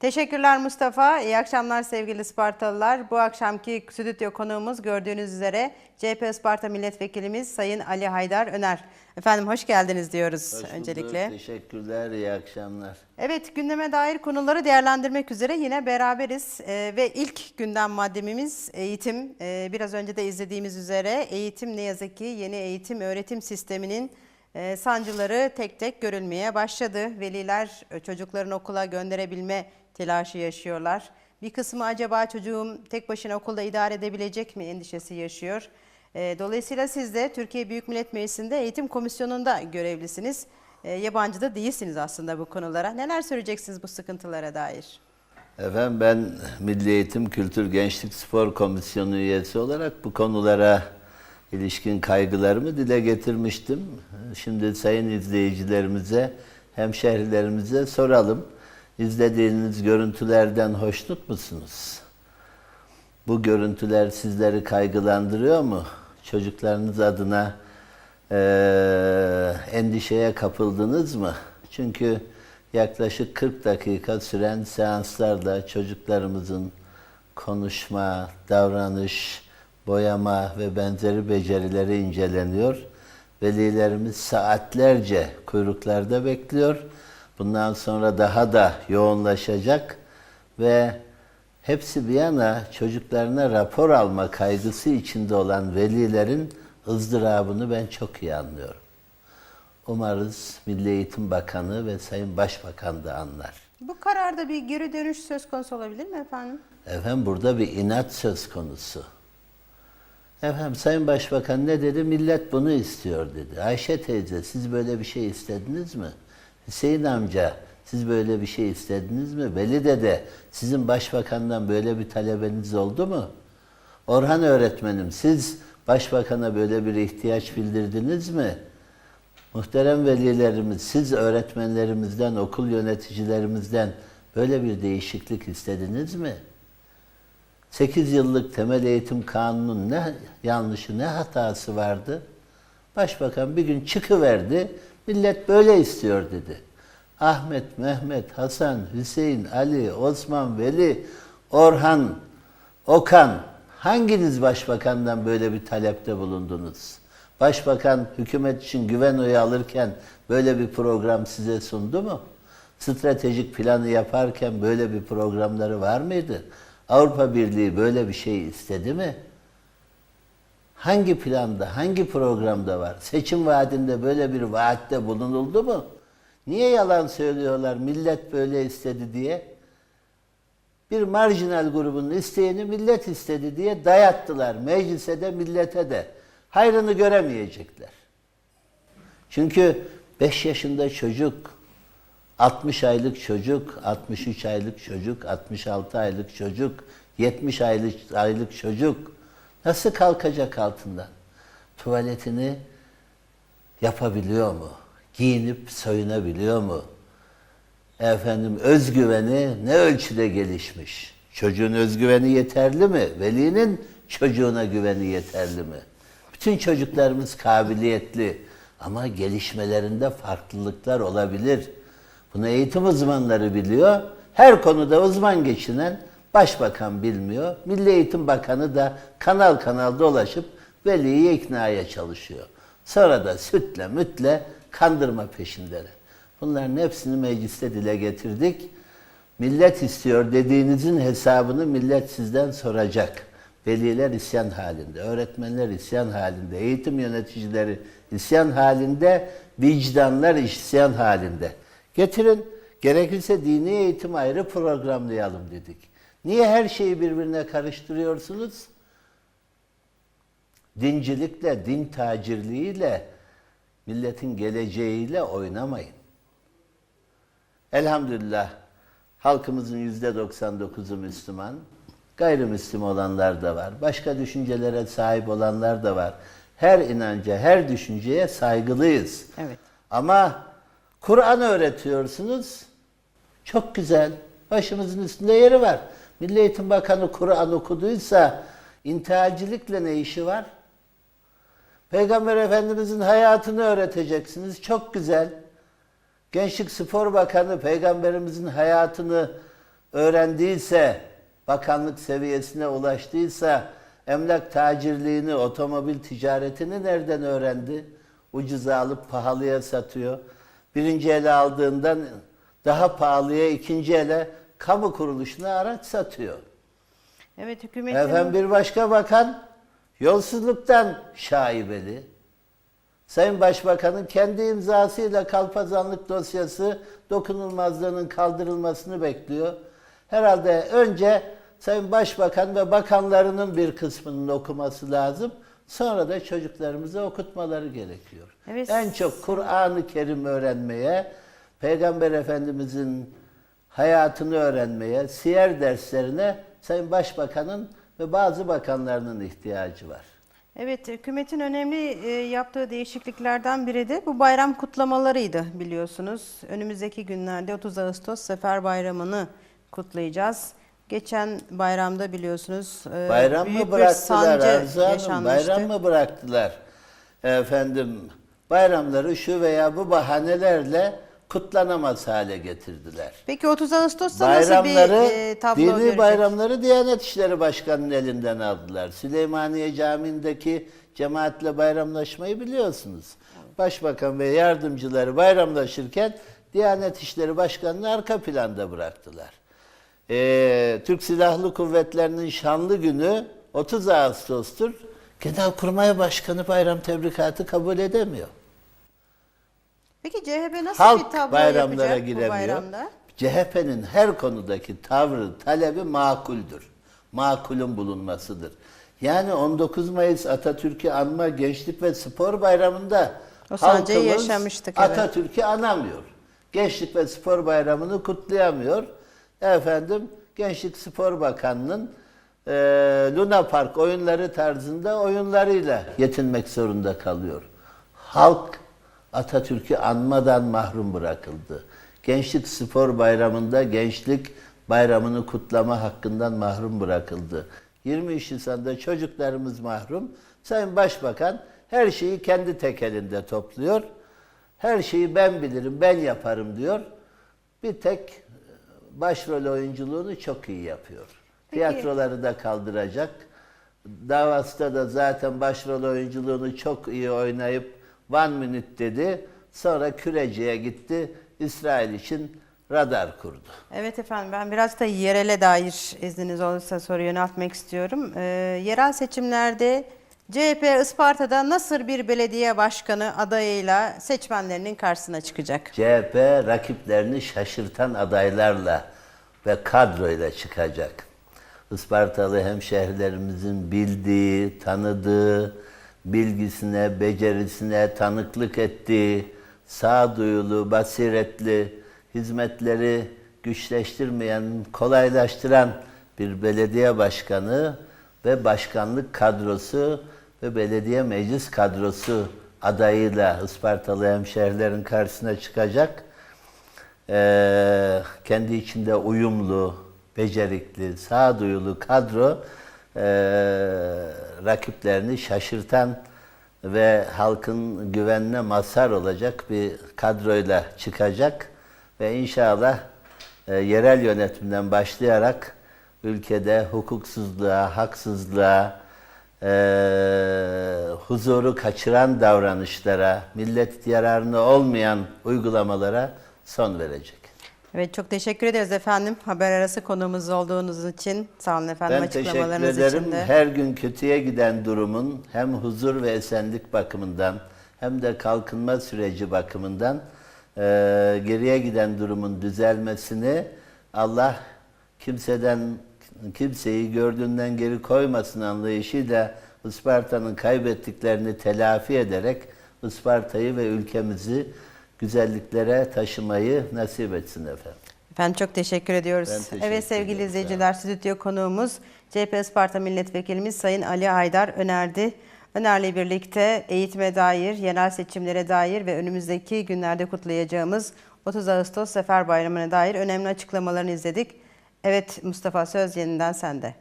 Teşekkürler Mustafa. İyi akşamlar sevgili Spartalılar. Bu akşamki stüdyo konuğumuz gördüğünüz üzere CHP Isparta Milletvekilimiz Sayın Ali Haydar Öner. Efendim hoş geldiniz diyoruz Hoş bulduk, öncelikle. Teşekkürler, iyi akşamlar. Evet gündeme dair konuları değerlendirmek üzere yine beraberiz Ee, ve ilk gündem maddemiz eğitim. Ee, biraz önce de izlediğimiz üzere eğitim ne yazık ki yeni eğitim öğretim sisteminin e, sancıları tek tek görülmeye başladı. Veliler çocuklarını okula gönderebilme telaşı yaşıyorlar. Bir kısmı acaba çocuğum tek başına okulda idare edebilecek mi endişesi yaşıyor. Ee, Dolayısıyla siz de Türkiye Büyük Millet Meclisi'nde eğitim komisyonunda görevlisiniz. E, yabancı da değilsiniz aslında bu konulara. Neler söyleyeceksiniz bu sıkıntılara dair? Efendim ben Milli Eğitim Kültür Gençlik Spor Komisyonu üyesi olarak bu konulara ilişkin kaygılarımı dile getirmiştim. Şimdi sayın izleyicilerimize, hemşehrilerimize soralım. İzlediğiniz görüntülerden hoşnut musunuz? Bu görüntüler sizleri kaygılandırıyor mu? Çocuklarınız adına eee, endişeye kapıldınız mı? Çünkü yaklaşık 40 dakika süren seanslarda çocuklarımızın konuşma, davranış, boyama ve benzeri becerileri inceleniyor. Velilerimiz saatlerce kuyruklarda bekliyor. Bundan sonra daha da yoğunlaşacak ve hepsi bir yana çocuklarına rapor alma kaygısı içinde olan velilerin ızdırabını ben çok iyi anlıyorum. Umarız Milli Eğitim Bakanı ve Sayın Başbakan da anlar. Bu kararda bir geri dönüş söz konusu olabilir mi efendim? Efendim burada bir inat söz konusu. Efendim Sayın Başbakan ne dedi? Millet bunu istiyor dedi. Ayşe teyze siz böyle bir şey istediniz mi? Hüseyin amca siz böyle bir şey istediniz mi? Veli dede sizin başbakandan böyle bir talebeniz oldu mu? Orhan öğretmenim siz başbakana böyle bir ihtiyaç bildirdiniz mi? Muhterem velilerimiz, siz öğretmenlerimizden, okul yöneticilerimizden böyle bir değişiklik istediniz mi? 8 yıllık temel eğitim kanunun ne yanlışı, ne hatası vardı? Başbakan bir gün çıkıverdi, millet böyle istiyor dedi. Ahmet, Mehmet, Hasan, Hüseyin, Ali, Osman, Veli, Orhan, Okan, hanginiz başbakandan böyle bir talepte bulundunuz? Başbakan hükümet için güven oyu alırken böyle bir program size sundu mu? Stratejik planı yaparken böyle bir programları var mıydı? Avrupa Birliği böyle bir şey istedi mi? Hangi planda, hangi programda var? Seçim vaadinde böyle bir vaatte bulunuldu mu? Niye yalan söylüyorlar millet böyle istedi diye? Bir marjinal grubun isteğini millet istedi diye dayattılar meclise de millete de. Hayrını göremeyecekler. Çünkü 5 yaşında çocuk, 60 aylık çocuk, 63 aylık çocuk, 66 aylık çocuk, 70 aylık, aylık çocuk nasıl kalkacak altından? Tuvaletini yapabiliyor mu? Giyinip soyunabiliyor mu? Efendim özgüveni ne ölçüde gelişmiş? Çocuğun özgüveni yeterli mi? Velinin çocuğuna güveni yeterli mi? Bütün çocuklarımız kabiliyetli ama gelişmelerinde farklılıklar olabilir. Bunu eğitim uzmanları biliyor. Her konuda uzman geçinen başbakan bilmiyor. Milli Eğitim Bakanı da kanal kanal dolaşıp veliyi iknaya çalışıyor. Sonra da sütle mütle kandırma peşindeler. Bunların hepsini mecliste dile getirdik. Millet istiyor dediğinizin hesabını millet sizden soracak. Veliler isyan halinde, öğretmenler isyan halinde, eğitim yöneticileri isyan halinde, vicdanlar isyan halinde. Getirin, gerekirse dini eğitim ayrı programlayalım dedik. Niye her şeyi birbirine karıştırıyorsunuz? Dincilikle, din tacirliğiyle, milletin geleceğiyle oynamayın. Elhamdülillah halkımızın yüzde 99'u Müslüman. Gayrimüslim olanlar da var. Başka düşüncelere sahip olanlar da var. Her inanca, her düşünceye saygılıyız. Evet. Ama Kur'an öğretiyorsunuz. Çok güzel. Başımızın üstünde yeri var. Milli Eğitim Bakanı Kur'an okuduysa intihalcilikle ne işi var? Peygamber Efendimizin hayatını öğreteceksiniz. Çok güzel. Gençlik Spor Bakanı Peygamberimizin hayatını öğrendiyse, bakanlık seviyesine ulaştıysa, emlak tacirliğini, otomobil ticaretini nereden öğrendi? Ucuza alıp pahalıya satıyor. Birinci ele aldığından daha pahalıya ikinci ele kamu kuruluşuna araç satıyor. Evet hükümetin Efendim bir başka bakan yolsuzluktan şaibeli. Sayın Başbakan'ın kendi imzasıyla kalpazanlık dosyası dokunulmazlığının kaldırılmasını bekliyor. Herhalde önce Sayın Başbakan ve bakanlarının bir kısmının okuması lazım. Sonra da çocuklarımıza okutmaları gerekiyor. Evet. En çok Kur'an-ı Kerim öğrenmeye, Peygamber Efendimizin hayatını öğrenmeye, siyer derslerine Sayın Başbakan'ın ve bazı bakanlarının ihtiyacı var. Evet, hükümetin önemli e, yaptığı değişikliklerden biri de bu bayram kutlamalarıydı biliyorsunuz. Önümüzdeki günlerde 30 Ağustos Sefer Bayramı'nı kutlayacağız. Geçen bayramda biliyorsunuz e, Bayram büyük mı bir bıraktılar sancı Arzu Hanım? yaşanmıştı. Bayram mı bıraktılar? Efendim bayramları şu veya bu bahanelerle kutlanamaz hale getirdiler. Peki 30 Ağustos'ta nasıl bir e, tablo dini görecek? bayramları Diyanet İşleri Başkanı'nın elinden aldılar. Süleymaniye Camii'ndeki cemaatle bayramlaşmayı biliyorsunuz. Başbakan ve yardımcıları bayramlaşırken Diyanet İşleri Başkanı'nı arka planda bıraktılar. Ee, Türk Silahlı Kuvvetleri'nin şanlı günü 30 Ağustos'tur. Genelkurmay Başkanı bayram tebrikatı kabul edemiyor. Peki CHP nasıl bir Halk tablo bayramlara yapacak bu giremiyor. bayramda? CHP'nin her konudaki tavrı, talebi makuldür. Makulün bulunmasıdır. Yani 19 Mayıs Atatürk'ü anma Gençlik ve Spor Bayramı'nda O halkımız yaşamıştık, evet. Atatürk'ü anamıyor. Gençlik ve Spor Bayramı'nı kutlayamıyor. Efendim Gençlik Spor Bakanı'nın e, Luna Park oyunları tarzında oyunlarıyla yetinmek zorunda kalıyor. Halk Atatürk'ü anmadan mahrum bırakıldı. Gençlik Spor Bayramı'nda gençlik bayramını kutlama hakkından mahrum bırakıldı. 23 Nisan'da çocuklarımız mahrum. Sayın Başbakan her şeyi kendi tek elinde topluyor. Her şeyi ben bilirim, ben yaparım diyor. Bir tek başrol oyunculuğunu çok iyi yapıyor. Tiyatroları da kaldıracak. Davas'ta da zaten başrol oyunculuğunu çok iyi oynayıp one minute dedi. Sonra Küreci'ye gitti. İsrail için radar kurdu. Evet efendim ben biraz da yerele dair izniniz olursa soru yöneltmek istiyorum. Ee, yerel seçimlerde CHP Isparta'da nasıl bir belediye başkanı adayıyla seçmenlerinin karşısına çıkacak? CHP rakiplerini şaşırtan adaylarla ve kadroyla çıkacak. Ispartalı hemşehrilerimizin bildiği, tanıdığı, bilgisine, becerisine tanıklık ettiği, sağduyulu, basiretli, hizmetleri güçleştirmeyen, kolaylaştıran bir belediye başkanı ve başkanlık kadrosu ve belediye meclis kadrosu adayıyla Ispartalı hemşehrilerin karşısına çıkacak. Ee, kendi içinde uyumlu, becerikli, sağduyulu kadro ee, rakiplerini şaşırtan ve halkın güvenine mazhar olacak bir kadroyla çıkacak ve inşallah e, yerel yönetimden başlayarak ülkede hukuksuzluğa, haksızlığa, e, huzuru kaçıran davranışlara, millet yararına olmayan uygulamalara son verecek. Evet çok teşekkür ederiz efendim haber arası konuğumuz olduğunuz için. Sağ olun efendim Ben teşekkür açıklamalarınız ederim. için de. Her gün kötüye giden durumun hem huzur ve esenlik bakımından hem de kalkınma süreci bakımından e, geriye giden durumun düzelmesini Allah kimseden kimseyi gördüğünden geri koymasın anlayışıyla Isparta'nın kaybettiklerini telafi ederek Isparta'yı ve ülkemizi güzelliklere taşımayı nasip etsin efendim. Efendim çok teşekkür ediyoruz. Ben teşekkür evet sevgili izleyiciler stüdyo konuğumuz CHP Isparta Milletvekilimiz Sayın Ali Aydar önerdi. Öner'le birlikte eğitime dair, yerel seçimlere dair ve önümüzdeki günlerde kutlayacağımız 30 Ağustos Sefer Bayramı'na dair önemli açıklamalarını izledik. Evet Mustafa Söz yeniden sende.